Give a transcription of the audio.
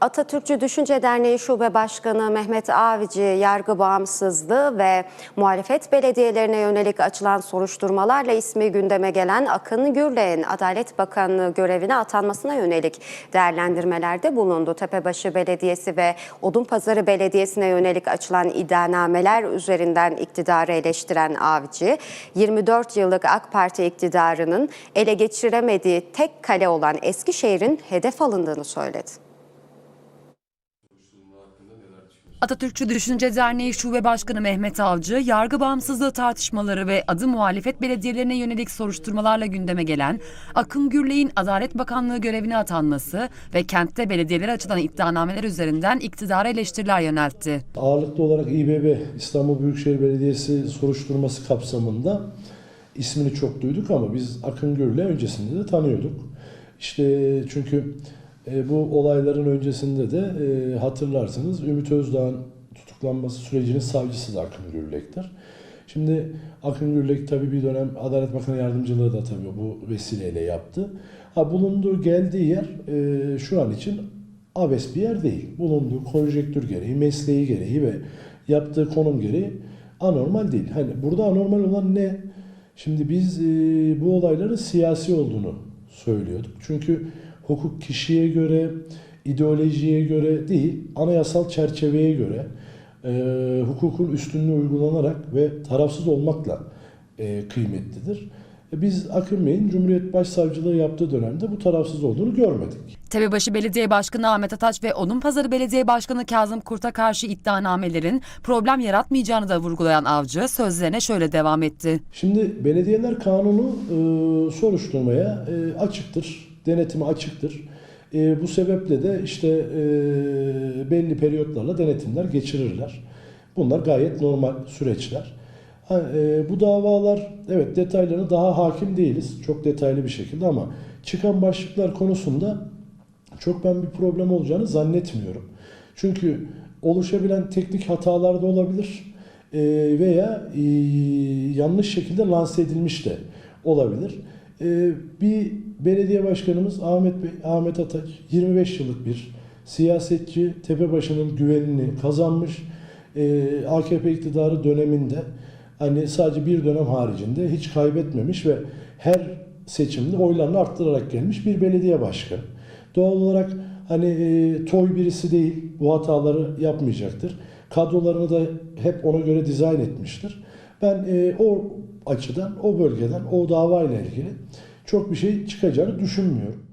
Atatürkçü Düşünce Derneği Şube Başkanı Mehmet Avici yargı bağımsızlığı ve muhalefet belediyelerine yönelik açılan soruşturmalarla ismi gündeme gelen Akın Gürlek'in Adalet Bakanlığı görevine atanmasına yönelik değerlendirmelerde bulundu. Tepebaşı Belediyesi ve Odunpazarı Belediyesi'ne yönelik açılan iddianameler üzerinden iktidarı eleştiren Avcı, 24 yıllık AK Parti iktidarının ele geçiremediği tek kale olan Eskişehir'in hedef alındığını söyledi. Atatürkçü Düşünce Derneği Şube Başkanı Mehmet Avcı, yargı bağımsızlığı tartışmaları ve adı muhalefet belediyelerine yönelik soruşturmalarla gündeme gelen Akın Gürlek'in Adalet Bakanlığı görevine atanması ve kentte belediyelere açılan iddianameler üzerinden iktidara eleştiriler yöneltti. Ağırlıklı olarak İBB İstanbul Büyükşehir Belediyesi soruşturması kapsamında ismini çok duyduk ama biz Akın Gür'le öncesinde de tanıyorduk. İşte çünkü e, bu olayların öncesinde de e, hatırlarsınız Ümit Özdağ'ın tutuklanması sürecinin savcısı da Akın Gürlek'tir. Şimdi Akın Gürlek tabii bir dönem Adalet Bakanı Yardımcılığı da tabii bu vesileyle yaptı. Ha bulunduğu geldiği yer e, şu an için abes bir yer değil. Bulunduğu konjektür gereği, mesleği gereği ve yaptığı konum gereği anormal değil. Hani burada anormal olan ne? Şimdi biz e, bu olayların siyasi olduğunu söylüyorduk. Çünkü hukuk kişiye göre, ideolojiye göre değil, anayasal çerçeveye göre e, hukukun üstünlüğü uygulanarak ve tarafsız olmakla e, kıymetlidir. E, Biz Akın Bey'in Cumhuriyet Başsavcılığı yaptığı dönemde bu tarafsız olduğunu görmedik. Tepebaşı Belediye Başkanı Ahmet Ataç ve Odunpazarı Belediye Başkanı Kazım Kurt'a karşı iddianamelerin problem yaratmayacağını da vurgulayan Avcı sözlerine şöyle devam etti. Şimdi belediyeler kanunu e, soruşturmaya e, açıktır, denetime açıktır. E, bu sebeple de işte e, belli periyotlarla denetimler geçirirler. Bunlar gayet normal süreçler. Ha, e, bu davalar evet detaylarına daha hakim değiliz çok detaylı bir şekilde ama çıkan başlıklar konusunda çok ben bir problem olacağını zannetmiyorum. Çünkü oluşabilen teknik hatalar da olabilir e, veya e, yanlış şekilde lanse edilmiş de olabilir. E, bir belediye başkanımız Ahmet Bey, Ahmet Ataç 25 yıllık bir siyasetçi, Tepebaşı'nın güvenini kazanmış. E, AKP iktidarı döneminde hani sadece bir dönem haricinde hiç kaybetmemiş ve her seçimde oylarını arttırarak gelmiş bir belediye başkanı. Doğal olarak hani e, toy birisi değil, bu hataları yapmayacaktır. Kadrolarını da hep ona göre dizayn etmiştir. Ben e, o açıdan, o bölgeden, o davayla ilgili çok bir şey çıkacağını düşünmüyorum.